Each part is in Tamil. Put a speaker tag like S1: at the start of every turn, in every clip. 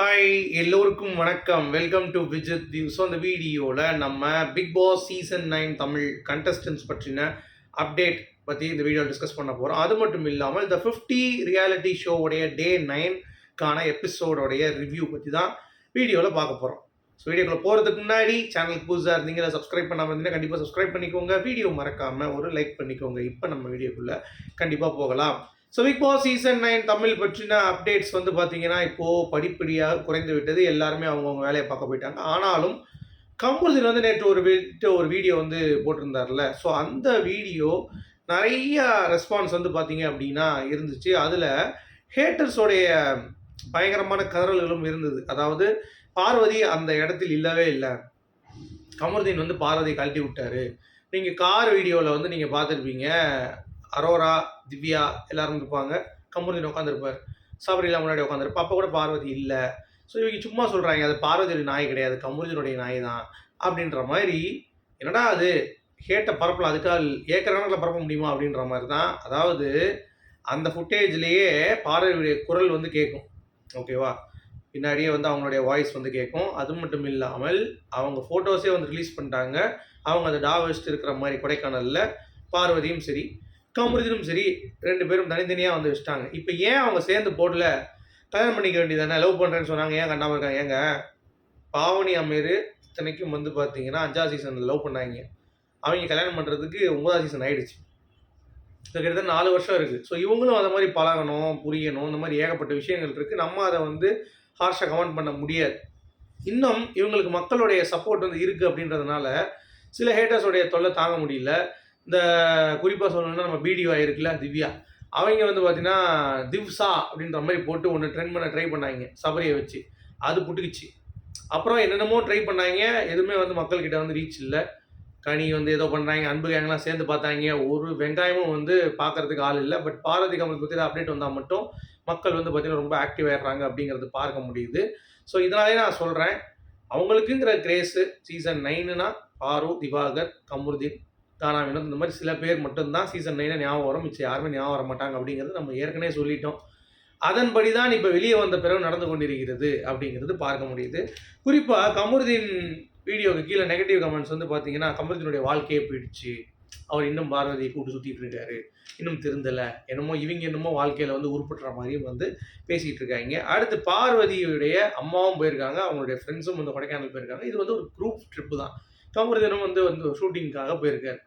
S1: ஹாய் எல்லோருக்கும் வணக்கம். Welcome to Vijith view so அந்த வீடியோவில் நம்ம Bigg Boss season nine Tamil contestants பற்றின அப்டேட் பற்றி இந்த வீடியோவில் டிஸ்கஸ் பண்ண போகிறோம் அது மட்டும் இல்லாமல் இந்த ஃபிஃப்டி ரியாலிட்டி ஷோவுடைய டே நைன்கான எபிசோடோடைய ரிவ்யூ பற்றி தான் வீடியோவில் பார்க்க போகிறோம் ஸோ வீடியோக்குள்ள போகிறதுக்கு முன்னாடி சேனலுக்கு புதுசாக இருந்தீங்கன்னா சப்ஸ்கிரைப் பண்ணாமல் இருந்தீங்கன்னா கண்டிப்பாக சப்ஸ்கிரைப் பண்ணிக்கோங்க. வீடியோ மறக்காமல் ஒரு லைக் பண்ணிக்கோங்க. இப்போ நம்ம வீடியோக்குள்ளே கண்டிப்பாக போகலாம். So Bigg Boss season nine Tamil பற்றின அப்டேட்ஸ் வந்து பார்த்தீங்கன்னா இப்போது படிப்படியாக குறைந்து விட்டது. எல்லாருமே அவங்கவுங்க வேலையை பார்க்க போயிட்டாங்க. ஆனாலும் கம்புர்தில் வந்து நேற்று ஒரு வீட்டு ஒரு வீடியோ வந்து போட்டிருந்தார்ல. ஸோ அந்த வீடியோ நிறைய ரெஸ்பான்ஸ் வந்து பார்த்தீங்க அப்படின்னா இருந்துச்சு. அதில் ஹேட்டர்ஸோடைய பயங்கரமான கதறல்களும் இருந்தது. அதாவது பார்வதி அந்த இடத்தில் இல்லவே இல்லை. கமருதீன் வந்து பார்வதி கழட்டி விட்டாரு. நீங்கள் கார் வீடியோவில் வந்து நீங்கள் பார்த்துருப்பீங்க. அரோரா திவ்யா எல்லாரும் இருப்பாங்க கமருதீன் உட்காந்துருப்பார் சபரிலாம் முன்னாடி உட்காந்துருப்பா அப்போ கூட பார்வதி இல்லை. ஸோ இவங்க சும்மா சொல்கிறாங்க அது பார்வதியோட நாய் கிடையாது கமருதீனுடைய நாய் தான் அப்படின்ற மாதிரி என்னடா அது? ஹேட்டை பரப்பலாம் அதுக்காக ஏக்கர் கணக்கில் பரப்ப முடியுமா அப்படின்ற மாதிரி தான் அதாவது அந்த ஃபுட்டேஜ்லேயே பார்வதியுடைய குரல் வந்து கேட்கும் ஓகேவா பின்னாடியே வந்து அவங்களுடைய வாய்ஸ் வந்து கேட்கும் அது மட்டும் இல்லாமல் அவங்க ஃபோட்டோஸே வந்து ரிலீஸ் பண்ணிட்டாங்க. அவங்க அந்த டா வச்சுட்டு இருக்கிற மாதிரி கொடைக்கானலில் பார்வதியும் சரி. கமருதினும் சரி ரெண்டு பேரும் தனித்தனியாக வந்து வச்சுட்டாங்க. இப்போ ஏன் அவங்க சேர்ந்து போடல? கல்யாணம் பண்ணிக்க வேண்டியதானே? லவ் பண்ணுறேன்னு சொன்னாங்க. ஏன் கண்ணாமல் இருக்காங்க? ஏங்க பாவனி அமீர் இத்தனைக்கும் வந்து பார்த்தீங்கன்னா அஞ்சாவது சீசனில் லவ் பண்ணாங்க. அவங்க கல்யாணம் பண்ணுறதுக்கு ஒன்பதாவது சீசன் ஆயிடுச்சு. இப்போ கிட்டத்தட்ட நாலு வருஷம் இருக்குது ஸோ இவங்களும் அதை மாதிரி பழகணும் புரியணும் இந்த மாதிரி ஏகப்பட்ட விஷயங்கள் இருக்குது நம்ம அதை வந்து ஹார்ஷாக கமெண்ட் பண்ண முடியாது. இன்னும் இவங்களுக்கு மக்களுடைய சப்போர்ட் வந்து இருக்குது அப்படின்றதுனால சில ஹேட்டர்ஸோடைய தொல்லை தாங்க முடியல. இந்த குறிப்பாக சொல்லணும்னா நம்ம பிடிஓ இருக்குல்ல திவ்யா. அவங்க வந்து பார்த்தீங்கன்னா திவ்சா அப்படின்ற மாதிரி போட்டு ஒன்று ட்ரெண்ட் பண்ண ட்ரை பண்ணாங்க சபரியை வச்சு. அது புட்டுக்குச்சு. அப்புறம் என்னென்னமோ ட்ரை பண்ணாங்க எதுவுமே வந்து மக்கள்கிட்ட வந்து ரீச் இல்லை. கனி வந்து ஏதோ பண்ணுறாங்க அன்பு கேங்கெலாம் சேர்ந்து பார்த்தாங்க. ஒரு வெங்காயமும் வந்து பார்க்கறதுக்கு ஆள் இல்லை பட் பாரதி கமல் பற்றி அப்டேட் வந்தால் மட்டும் மக்கள் வந்து பார்த்திங்கன்னா ரொம்ப ஆக்டிவ் ஆயிடுறாங்க அப்படிங்கிறது பார்க்க முடியுது. ஸோ இதனாலே நான் சொல்கிறேன் அவங்களுக்குங்கிற கிரேஸு சீசன் நைனுனா பாரு திவாகர் கமருதீன் தானா வினோத் இந்த மாதிரி சில பேர் மட்டும்தான் சீசன் நைனை ஞாபகம் வரும். மிச்சம் யாருமே ஞாபகம் வர மாட்டாங்க அப்படிங்கிறது நம்ம ஏற்கனவே சொல்லிட்டோம். அதன்படி தான் இப்போ வெளியே வந்த பிறகு நடந்து கொண்டிருக்கிறது அப்படிங்கிறது பார்க்க முடியுது. குறிப்பாக கமருதீன் வீடியோவுக்கு கீழே நெகட்டிவ் கமெண்ட்ஸ் வந்து பார்த்தீங்கன்னா கமருதீனுடைய வாழ்க்கையே போயிடுச்சு. அவர் இன்னும் பார்வதியை கூப்பிட்டு சுற்றிட்டு இருக்காரு. இன்னும் திருந்தலை. என்னமோ இவங்க என்னமோ வாழ்க்கையில் வந்து உருப்படுற மாதிரியும் வந்து பேசிகிட்டு இருக்காங்க. அடுத்து பார்வதியுடைய அம்மாவும் போயிருக்காங்க. அவங்களுடைய ஃப்ரெண்ட்ஸும் வந்து கொடைக்கானல் போயிருக்காங்க. இது வந்து ஒரு குரூப் ட்ரிப்பு தான். கமருதீனும் வந்து வந்து ஷூட்டிங்காக போயிருக்காரு.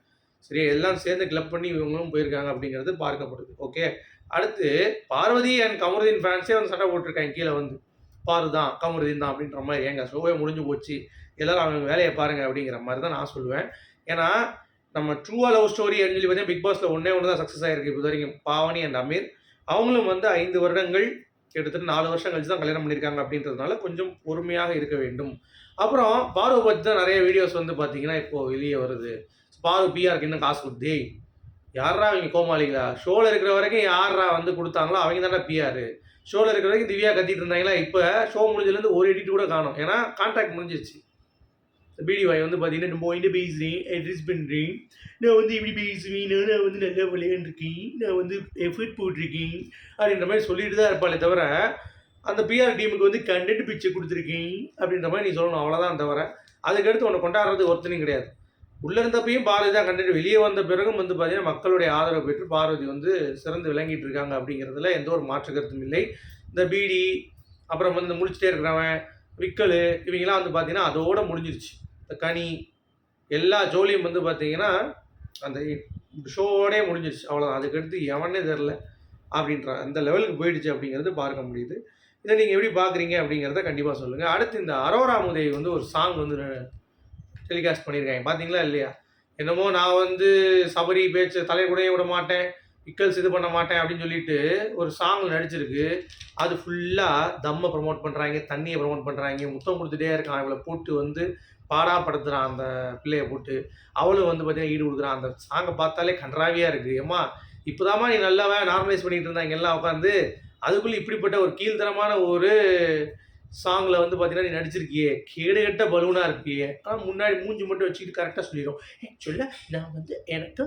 S1: சரி எல்லாம் சேர்ந்து கிளப் பண்ணி இவங்களும் போயிருக்காங்க அப்படிங்கிறது பார்க்கப்படுது. ஓகே அடுத்து பார்வதி அண்ட் கமருதீன் ஃபேன்ஸே வந்து சண்டை போட்டிருக்காங்க. கீழே வந்து பாரு தான் கமருதீன் தான் அப்படின்ற மாதிரி. ஏங்க ஷோவே முடிஞ்சு போச்சு. எல்லோரும் அவங்க வேலையை பாருங்க அப்படிங்கிற மாதிரி தான் நான் சொல்லுவேன். ஏன்னா நம்ம ட்ரூவா லவ் ஸ்டோரி அப்படின்னு சொல்லி பார்த்தீங்கன்னா பிக் பாஸில் ஒன்றே ஒன்று தான் சக்ஸஸ் ஆகிருக்கு இப்போ வரைக்கும் பாவனி அண்ட் அமீர் அவங்களும் வந்து ஐந்து வருடங்கள் கிட்டத்தட்ட நாலு வருஷம் கழிச்சு தான் கல்யாணம் பண்ணியிருக்காங்க அப்படின்றதுனால கொஞ்சம் பொறுமையாக இருக்க வேண்டும். அப்புறம் பார்வை பற்றி தான் நிறைய வீடியோஸ் வந்து பார்த்தீங்கன்னா இப்போது வெளியே வருது. பாரு பிஆருக்கு இன்னும் காசு கொடுத்தே யாரா அவங்க கோமாளிங்களா ஷோவில் இருக்கிற வரைக்கும் யாரா வந்து கொடுத்தாங்களோ அவங்க தானே பிஆர் ஷோவில் இருக்கிற வரைக்கும் திவ்யா கத்திட்டு இருந்தாங்களா? இப்போ ஷோ முடிஞ்சதுலேருந்து ஒரு எடிட் கூட காணும். ஏன்னா கான்ட்ராக்ட் முடிஞ்சிருச்சு. பிடிவாய் வந்து பார்த்தீங்கன்னா நம்ம என்ன பேசுகிறேன் அட்ரஸ் பண்ணுறேன் நான் வந்து இப்படி பேசுவேன். நான் வந்து நல்லா விளையாண்டுருக்கேன். நான் வந்து எஃபர்ட் போட்டிருக்கேன். அப்படின்ற மாதிரி சொல்லிட்டு தான் இருப்பாளே தவிர அந்த பிஆர் டீமுக்கு வந்து கண்டென்ட் பிச்சை கொடுத்துருக்கேன் அப்படின்ற மாதிரி நீ சொல்லணும். அவ்வளோதான் தவிர அதுக்கடுத்து உன்னை கொண்டாடுறது ஒருத்தனையும் கிடையாது. உள்ளே இருந்தப்பையும் பாரதி தான் கண்டுட்டு வெளியே வந்த பிறகும் வந்து பார்த்தீங்கன்னா மக்களுடைய ஆதரவு பெற்று பார்வதி வந்து சிறந்து விளங்கிட்டு இருக்காங்க அப்படிங்கிறதுல எந்த ஒரு மாற்று கருத்தும் இல்லை. இந்த பீடி அப்புறம் வந்து முடிச்சுட்டே இருக்கிறவன் விக்கல் இவங்கெல்லாம் வந்து பார்த்தீங்கன்னா அதோட முடிஞ்சிருச்சு. இந்த கனி எல்லா ஜோலியும் வந்து பார்த்தீங்கன்னா அந்த ஷோவோடே முடிஞ்சிருச்சு. அவ்வளோதான் அதுக்கடுத்து எவனே தெரில அப்படின்ற அந்த லெவலுக்கு போயிடுச்சு அப்படிங்கிறது பார்க்க முடியுது. இதை நீங்கள் எப்படி பார்க்குறீங்க அப்படிங்கிறத கண்டிப்பாக சொல்லுங்கள் அடுத்து இந்த அரோராமுதேவி வந்து ஒரு சாங் வந்து டெலிகாஸ்ட் பண்ணியிருக்காங்க. பார்த்தீங்களா இல்லையா? என்னமோ நான் வந்து சபரி பேச்சு தலைக்குடையே விட மாட்டேன் பிக்கல்ஸ் இது பண்ண மாட்டேன் அப்படின்னு சொல்லிட்டு ஒரு சாங் நடிச்சிருக்கு. அது ஃபுல்லாக தம்மை ப்ரமோட் பண்ணுறாங்க தண்ணியை ப்ரமோட் பண்ணுறாங்க முத்தம் கொடுத்துட்டே இருக்கான். இவளை போட்டு வந்து பாடாப்படுத்துகிறான் அந்த பிள்ளையை போட்டு. அவளும் வந்து பார்த்தீங்கன்னா ஈடு கொடுக்குறான். அந்த சாங்கை பார்த்தாலே கன்றாவியாக இருக்குது ஏம்மா இப்போதாம்மா நீ நல்லாவே நார்மலைஸ் பண்ணிகிட்டு இருந்தாங்க எல்லாம் உட்காந்து அதுக்குள்ளே இப்படிப்பட்ட ஒரு கீழ்த்தரமான ஒரு சாங்கில் வந்து பார்த்தீங்கன்னா நீ நடிச்சிருக்கியே. கேடு கட்ட பலூனாக இருப்பியே ஆனால் முன்னாடி மூஞ்சி மட்டும் வச்சுக்கிட்டு கரெக்டாக சொல்லிடும் ஆக்சுவலாக நான் வந்து எனக்கு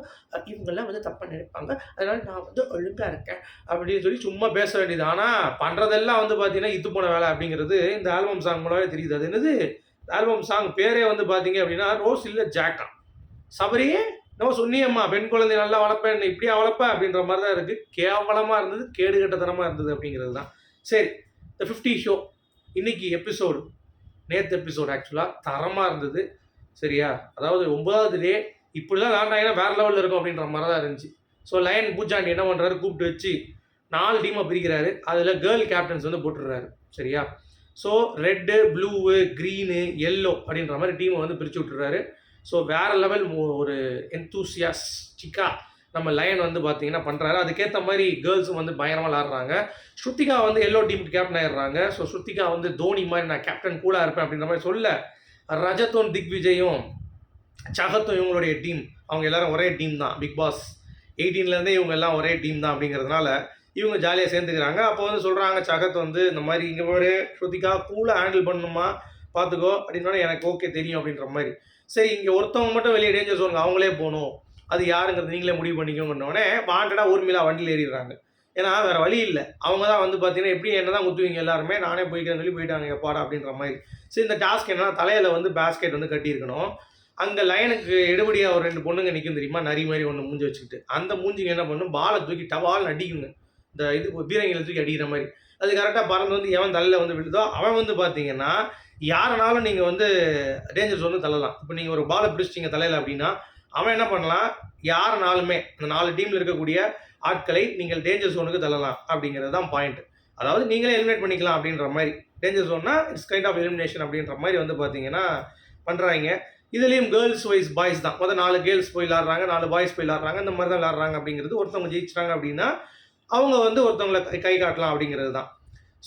S1: இவங்கெல்லாம் வந்து தப்பாக நினைப்பாங்க. அதனால் நான் வந்து ஒழுங்காக இருக்கேன். அப்படின்னு சொல்லி சும்மா பேச வேண்டியது. ஆனால் பண்ணுறதெல்லாம் வந்து பார்த்தீங்கன்னா இத்து போன வேலை அப்படிங்கிறது இந்த ஆல்பம் சாங் மூலமே தெரியுது. அது என்னது? ஆல்பம் சாங் பேரே வந்து பார்த்தீங்க அப்படின்னா ரோஸ் இல்லை ஜாக்கா. சபரியே நம்ம சொன்னியம்மா பெண் குழந்தை நல்லா வளர்ப்பேன் இப்படியா வளர்ப்பேன் அப்படின்ற மாதிரி தான் இருக்குது கேவலமாக இருந்தது கேடுகட்டத்தனமாக இருந்தது அப்படிங்கிறது தான். சரி இந்த ஃபிஃப்டி ஷோ இன்னைக்கு எபிசோடு நேற்று எபிசோடு ஆக்சுவலாக தரமாக இருந்தது. சரியா? அதாவது ஒன்பதாவது டே இப்படி தான் விளாண்டாங்கன்னா வேறு லெவலில் இருக்கும் அப்படின்ற மாதிரி தான் இருந்துச்சு. ஸோ லயன் பூஜாண்டி என்ன பண்ணுறாரு கூப்பிட்டு வச்சு நாலு டீமாக பிரிக்கிறாரு. அதில் கேர்ள் கேப்டன்ஸ் வந்து போட்டுடுறாரு. சரியா? So red blue green yellow அப்படின்ற மாதிரி டீமை வந்து பிரித்து விட்டுறாரு ஸோ வேற லெவல் ஒரு என்தூசியாஸ்டிக்கா நம்ம லயன் வந்து பார்த்தீங்கன்னா பண்ணுறாரு அதுக்கேற்ற மாதிரி கேர்ள்ஸும் வந்து பயங்கரமாக விளாட்றாங்க. ஸ்ருத்திகா வந்து எல்லோ டீமுக்கு கேப்டன் ஆயிடுறாங்க. ஸோ ஸ்ருத்திகா வந்து தோனி மாதிரி நான் கேப்டன் கூட இருப்பேன் அப்படின்ற மாதிரி சொல்ல ரஜத்தும் திக்விஜயும் சகத்தும் இவங்களுடைய டீம் அவங்க எல்லாரும் ஒரே டீம் தான் பிக் பாஸ் எயிட்டீன்லேருந்தே இவங்க எல்லாம் ஒரே டீம் தான் அப்படிங்கிறதுனால இவங்க ஜாலியாக சேர்ந்துக்கிறாங்க. அப்போ வந்து சொல்கிறாங்க சகத் வந்து இந்த மாதிரி இங்கே ஒரு ஸ்ருதிகா கூலாக ஹேண்டில் பண்ணணுமா பார்த்துக்கோ அப்படின்னா எனக்கு ஓகே தெரியும் அப்படின்ற மாதிரி. சரி இங்கே ஒருத்தவங்க மட்டும் வெளியே டேஞ்சர் ஜோனுக்கு அவங்களே போகணும். அது யாருங்கிறது நீங்களே முடிவு பண்ணிக்கோங்கன்னொடனே வாண்டடாக ஊர்மிளா வண்டியில் ஏறிடுறாங்க. ஏன்னா வேறு வழி இல்லை. அவங்க தான் வந்து பார்த்தீங்கன்னா எப்படி என்ன தான் குத்துவீங்க எல்லாருமே? நானே போய்க்கிறேன்னு சொல்லி போயிட்டாங்க எப்பாடா அப்படின்ற மாதிரி. சரி இந்த டாஸ்க் என்னன்னா தலையில் வந்து பேஸ்கெட் வந்து கட்டியிருக்கணும். அங்கே லைனுக்கு எடுபடியாக ஒரு ரெண்டு பொண்ணுங்க நிற்கும் தெரியுமா? நரி மாதிரி ஒன்று மூஞ்சி வச்சுக்கிட்டு. அந்த மூஞ்சிங்க என்ன பண்ணும்? பாலை தூக்கி டவால் அடிக்குங்க. இந்த இது பீரங்கில தூக்கி அடிக்கிற மாதிரி. அது கரெக்டாக பறந்து வந்து எவன் தலையில் வந்து விழுதோ அவன் வந்து பார்த்தீங்கன்னா யாரனாலும் நீங்கள் வந்து டேஞ்சர்ஸ் வந்து தள்ளலாம். இப்போ நீங்கள் ஒரு பாலை பிடிச்சிட்டிங்க தலையில் அப்படின்னா அவன் என்ன பண்ணலாம்? யாருனாலுமே இந்த நாலு டீமில் இருக்கக்கூடிய ஆட்களை நீங்கள் டேஞ்சர் ஜோனுக்கு தள்ளலாம் அப்படிங்கிறது தான் பாயிண்ட் அதாவது நீங்களே எலிமினேட் பண்ணிக்கலாம் அப்படின்ற மாதிரி. டேஞ்சர் ஜோன்னா இட்ஸ் கைண்ட் ஆஃப் எலிமினேஷன் அப்படின்ற மாதிரி வந்து பார்த்தீங்கன்னா பண்ணுறாங்க இதுலேயும் கேர்ள்ஸ் வைஸ் பாய்ஸ் தான். மொதல் நாலு கேர்ள்ஸ் போய் விளாட்றாங்க நாலு பாய்ஸ் போய் விளாட்றாங்க இந்த மாதிரி தான் விளாட்றாங்க அப்படிங்கிறது ஒருத்தவங்க ஜெயிச்சிட்டாங்க அப்படின்னா அவங்க வந்து ஒருத்தவங்களை கை- கை காட்டலாம் அப்படிங்கிறது தான்.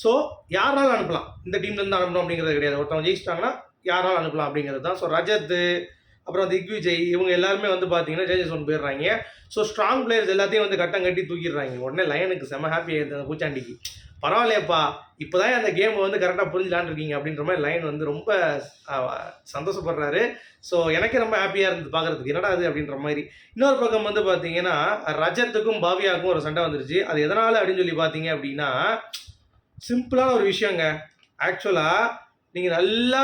S1: ஸோ யாராலும் அனுப்பலாம். இந்த டீம்லேருந்து அனுப்பணும் அப்படிங்கிறது கிடையாது. ஒருத்தவங்க ஜெயிச்சிட்டாங்கன்னா யாராலும் அனுப்பலாம் அப்படிங்கிறது தான். ஸோ ரஜத்து அப்புறம் திக்விஜய் இவங்க எல்லாருமே வந்து பார்த்தீங்கன்னா ஜேஜஸ் ஒன் போயிடுறாங்க. ஸோ ஸ்ட்ராங் பிளேயர்ஸ் எல்லாத்தையும் வந்து கட்டம் கட்டி தூக்கிடுறாங்க. உடனே லயனுக்கு செம ஹாப்பி ஆயிடுது அந்த பூச்சாண்டிக்கு. பரவாயில்லையப்பா இப்போதான் அந்த கேமை வந்து கரெக்டாக புரிஞ்சு அப்படின்ற மாதிரி லைன் வந்து ரொம்ப சந்தோஷப்படுறாரு. ஸோ எனக்கே ரொம்ப ஹாப்பியாக இருந்து பார்க்குறதுக்கு என்னடா அது அப்படின்ற மாதிரி. இன்னொரு பக்கம் வந்து பார்த்தீங்கன்னா ரஜத்துக்கும் பாவியாவுக்கும் ஒரு சண்டை வந்துருச்சு. அது எதனால் அப்படின்னு சொல்லி பார்த்தீங்க அப்படின்னா சிம்பிளான ஒரு விஷயங்க. ஆக்சுவலாக நீங்கள் நல்லா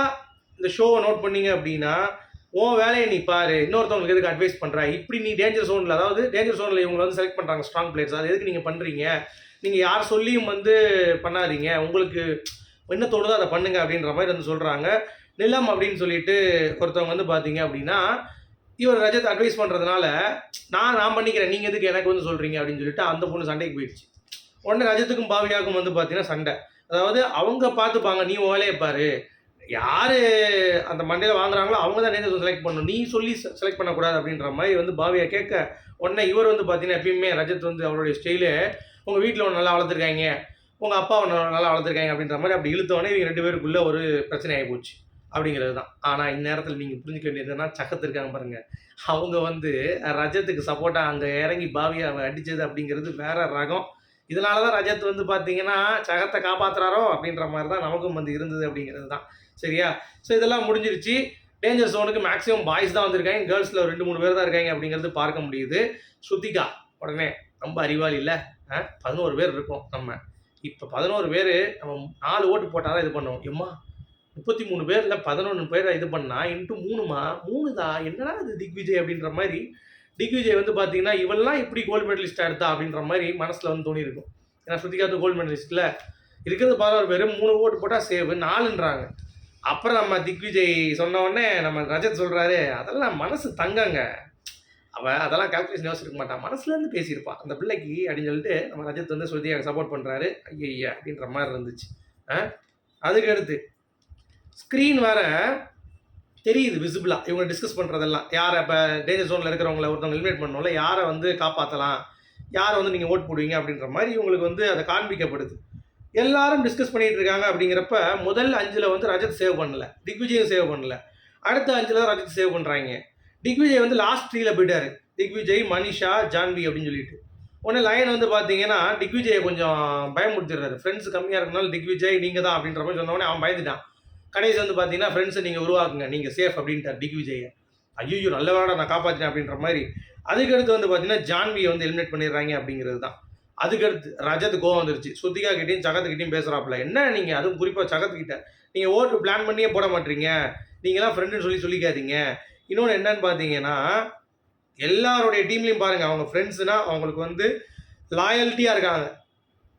S1: இந்த ஷோவை நோட் பண்ணீங்க அப்படின்னா உன் வேலையை நீ பாரு இன்னொருத்தவங்களுக்கு எதுக்கு அட்வைஸ் பண்ணுற இப்படி நீ டேஞ்சர் சோனில் அதாவது டேஞ்சர் சோனில் இவங்க வந்து செலக்ட் பண்ணுறாங்க ஸ்ட்ராங் பிளேயர்ஸ் அது எதுக்கு நீங்கள் பண்ணுறீங்க நீங்கள் யார் சொல்லியும் வந்து பண்ணாதீங்க. உங்களுக்கு என்ன தோணுதோ அதை பண்ணுங்க அப்படின்ற மாதிரி வந்து சொல்கிறாங்க நிலம் அப்படின்னு சொல்லிட்டு ஒருத்தவங்க வந்து பார்த்தீங்க அப்படின்னா இவர் ரஜத் அட்வைஸ் பண்ணுறதுனால நான் நான் பண்ணிக்கிறேன். நீங்கள் எதுக்கு எனக்கு வந்து சொல்கிறீங்க அப்படின்னு சொல்லிட்டு அந்த பொண்ணு சண்டைக்கு போயிடுச்சு. உடனே ரஜத்துக்கும் பாவியாவுக்கும் வந்து பார்த்தீங்கன்னா சண்டை. அதாவது அவங்க பார்த்துப்பாங்க நீ வேலையை பாரு. யார் அந்த மண்டையில் வாங்குறாங்களோ அவங்க தான் நேற்று செலக்ட் பண்ணணும். நீ சொல்லி செலக்ட் பண்ணக்கூடாது அப்படின்ற மாதிரி வந்து பாவியை கேட்க உடனே இவர் வந்து பார்த்தீங்கன்னா எப்பயுமே ரஜத் வந்து அவருடைய ஸ்டைலு உங்கள் வீட்டில் ஒன்று நல்லா வளர்த்துருக்காங்க உங்கள் அப்பா ஒன்று நல்லா வளர்த்துருக்காங்க அப்படின்ற மாதிரி அப்படி இழுத்தவொடனே இவங்க ரெண்டு பேருக்குள்ளே ஒரு பிரச்சனை ஆகி போச்சு. அப்படிங்கிறது தான் ஆனால் இந்நேரத்தில் நீங்கள் புரிஞ்சுக்க வேண்டியதுன்னா சக்கத்து இருக்காங்க பாருங்கள் அவங்க வந்து ரஜத்துக்கு சப்போர்ட்டாக அங்கே இறங்கி பாவியை அடித்தது அப்படிங்கிறது வேற ரகம். இதனால தான் ரஜத் வந்து பார்த்தீங்கன்னா சகத்தை காப்பாற்றுறாரோ அப்படின்ற மாதிரி தான் நமக்கும் வந்து இருந்தது அப்படிங்கிறது தான் சரியா? ஸோ இதெல்லாம் முடிஞ்சிருச்சு. டேஞ்சர் ஜோனுக்கு மேக்ஸிமம் பாய்ஸ் தான் வந்திருக்காங்க. கேர்ள்ஸில் ஒரு ரெண்டு மூணு பேர் தான் இருக்காங்க அப்படிங்கிறது பார்க்க முடியுது. ஸ்ருதிகா உடனே ரொம்ப அறிவாளி இல்லை. பதினோரு பேர் இருக்கோம் நம்ம. இப்போ பதினோரு பேர் நம்ம நாலு ஓட்டு போட்டால் இது பண்ணுவோம். எம்மா முப்பத்தி மூணு பேரில் பதினொன்று பேர் இது பண்ணால் இன்ட்டு மூணுமா? மூணு தான் என்னடா இது திக்விஜய் அப்படின்ற மாதிரி? திக்விஜய் வந்து பார்த்தீங்கன்னா இவெல்லாம் எப்படி கோல்டு மெடலிஸ்ட்டாக எடுத்தா அப்படின்ற மாதிரி மனசில் வந்து தோணி இருக்கும் ஏன்னா ஸ்ருதிகா கோல்டு மெடலிஸ்ட்டில் இருக்கிறது பதினோரு பேர் மூணு ஓட்டு போட்டால் சேவ் நாலுன்றாங்க. அப்புறம் நம்ம திக்விஜய் சொன்ன உடனே நம்ம ரஜத் சொல்கிறாரு அதெல்லாம் மனசு தங்கங்க. அவன் அதெல்லாம் கால்குலேஷன் யோசிச்சிருக்க மாட்டான் மனசுலேருந்து பேசியிருப்பான் அந்த பிள்ளைக்கு அப்படின்னு சொல்லிட்டு நம்ம ரஜத் வந்து ஸ்ருதியாக சப்போர்ட் பண்ணுறாரு ஐயா அப்படின்ற மாதிரி இருந்துச்சு. ஆ? அதுக்கு அடுத்து ஸ்க்ரீன் வேற தெரியுது விசிபிளாக இவங்க டிஸ்கஸ் பண்ணுறதெல்லாம் யாரை இப்போ டேஞ்சர் ஜோனில் இருக்கிறவங்கள ஒருத்தவங்க எலிமினேட் பண்ணோம்ல யாரை வந்து காப்பாற்றலாம் யாரை வந்து நீங்கள் ஓட் போடுவீங்க? அப்படின்ற மாதிரி இவங்களுக்கு வந்து அதை காண்பிக்கப்படுது. எல்லாரும் டிஸ்கஸ் பண்ணிகிட்டு இருக்காங்க அப்படிங்கிறப்ப முதல் அஞ்சில் வந்து ரஜத் சேவ் பண்ணல. திக்விஜயும் சேவ் பண்ணல. அடுத்த அஞ்சில் தான் ரஜத் சேவ் பண்ணுறாங்க திக்விஜய் வந்து லாஸ்ட் த்ரீல போயிட்டார். திக்விஜய் மனிஷா ஜான்வி அப்படின்னு சொல்லிட்டு. உடனே லயன் வந்து பார்த்தீங்கன்னா திக்விஜயை கொஞ்சம் பயமுடுத்திடுறாரு ஃப்ரெண்ட்ஸ் கம்மியாக இருக்கனால திக்விஜய் நீங்கள் தான் அப்படின்ற மாதிரி சொன்ன உடனே அவன் பயந்துட்டான். கடைசி வந்து பார்த்தீங்கன்னா ஃப்ரெண்ட்ஸை நீங்கள் உருவாக்குங்க. நீங்கள் சேஃப் அப்படின்ட்டார் திக்விஜயை. ஐயோ நல்ல வேடா நான் காப்பாற்றினேன் அப்படின்ற மாதிரி. அதுக்கடுத்து வந்து பார்த்தீங்கன்னா ஜான்வியை வந்து எலிமினேட் பண்ணிடுறாங்க அப்படிங்கிறது தான். அதுக்கடுத்து ரஜத் கோவம் வந்துருச்சு. சுத்திகா கிட்டையும் சகத்துக்கிட்டையும் பேசுகிறாப்புல என்ன நீங்கள் அதுவும் குறிப்பாக சகத்துக்கிட்ட. நீங்கள் ஓட்டு பிளான் பண்ணியே போட மாட்டீங்க. நீங்களாம் ஃப்ரெண்டுன்னு சொல்லி சொல்லிக்காதீங்க. இன்னொன்று என்னன்னு பார்த்தீங்கன்னா எல்லாருடைய டீம்லேயும் பாருங்கள் அவங்க ஃப்ரெண்ட்ஸ்னால் அவங்களுக்கு வந்து லாயல்ட்டியாக இருக்காங்க.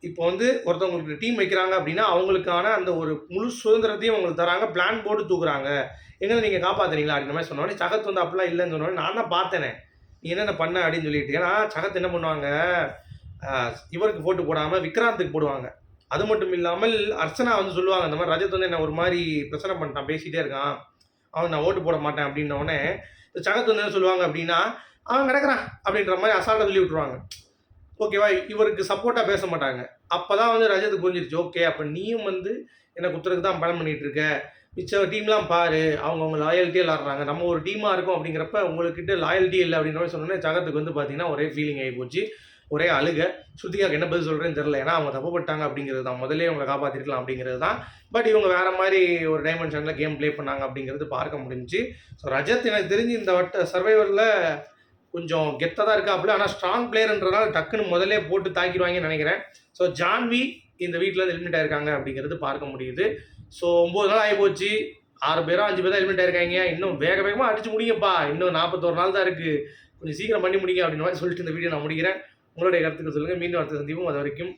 S1: இப்போ வந்து ஒருத்தவங்களுக்கு டீம் வைக்கிறாங்க அப்படின்னா அவங்களுக்கான அந்த ஒரு முழு சுதந்திரத்தையும் அவங்களுக்கு தராங்க பிளான் போட்டு தூக்குறாங்க. எங்களை நீங்கள் காப்பாத்துறீங்களா அப்படின்ற மாதிரி சொன்னோடனே சகத் வந்து அப்படிலாம் இல்லைன்னு சொன்னோடனே நான் தான் பார்த்தேனே. நீ என்னென்ன பண்ண? அப்படின்னு சொல்லிட்டு ஏன்னா சகத் என்ன பண்ணுவாங்க? இவருக்கு போட்டு போடாமல் விக்ராந்துக்கு போடுவாங்க. அது மட்டும் இல்லாமல் அர்ச்சனா வந்து சொல்லுவாங்க இந்த மாதிரி ரஜத் வந்து என்ன ஒரு மாதிரி பிரச்சனை பண்ணிட்டான் பேசிகிட்டே இருக்கான். அவன் நான் ஓட்டு போட மாட்டேன் அப்படின்னோடனே இந்த சகத் வந்து என்ன சொல்லுவாங்க அப்படின்னா அவன் கிடக்கிறான் அப்படின்ற மாதிரி அசால்ட்டாக சொல்லி விட்ருவாங்க ஓகேவா இவருக்கு சப்போர்ட்டாக பேச மாட்டாங்க. அப்போ தான் வந்து ரஜத் புரிஞ்சிருச்சு ஓகே அப்போ நீயும் வந்து என்னை குத்துறதுக்கு தான் பிளான் பண்ணிட்டு இருக்க. மிச்ச டீம்லாம் பாரு அவங்க அவங்க லாயல்ட்டியே விளாட்றாங்க நம்ம ஒரு டீமாக இருக்கோம் அப்படிங்கிறப்ப உங்கள்கிட்ட லாயல்ட்டி இல்லை அப்படின்ற மாதிரி சொன்னோன்னே சகத்துக்கு வந்து பார்த்தீங்கன்னா ஒரே ஃபீலிங் ஆகி போச்சு. ஒரே அழுக. ஸ்ருதிகாக்கு என்ன பதில் சொல்கிறேன்னு தெரில ஏன்னா அவங்க தப்பு அப்படிங்கிறது தான் முதலே அவங்களை காப்பாற்றிருக்கலாம் அப்படிங்கிறது தான் பட் இவங்க வேற மாதிரி ஒரு டைமென்ஷனில் கேம் ப்ளே பண்ணாங்க அப்படிங்கிறது பார்க்க முடிஞ்சுச்சு. ஸோ ரஜத் எனக்கு தெரிஞ்சு இந்த வட்ட சர்வைவரில் கொஞ்சம் கெத்தாக தான் இருக்காப்புல. ஆனால் ஸ்ட்ராங் பிளேயர்ன்றதுனால டக்குன்னு முதலே போட்டு தாக்கிடுவாங்கன்னு நினைக்கிறேன். ஸோ ஜான்வி இந்த வீட்டில் வந்து எலிமினேட் ஆயிருக்காங்க அப்படிங்கிறது பார்க்க முடியுது. ஸோ ஒம்பது நாள் ஆகி போச்சு ஆறு பேரோ அஞ்சு பேர் தான் எலிமினேட் ஆயிருக்காங்க. இன்னும் வேக வேகமாக அடிச்சு முடிங்கப்பா இன்னும் நாற்பத்தோரு நாள் தான் இருக்குது கொஞ்சம் சீக்கிரம் பண்ணி முடிங்க அப்படின்ற மாதிரி சொல்லிட்டு இந்த வீடியோ நான் முடிக்கிறேன். உங்களுடைய கருத்துக்கள் சொல்லுங்கள் மீண்டும் அடுத்த சந்திப்போம். அது வரைக்கும்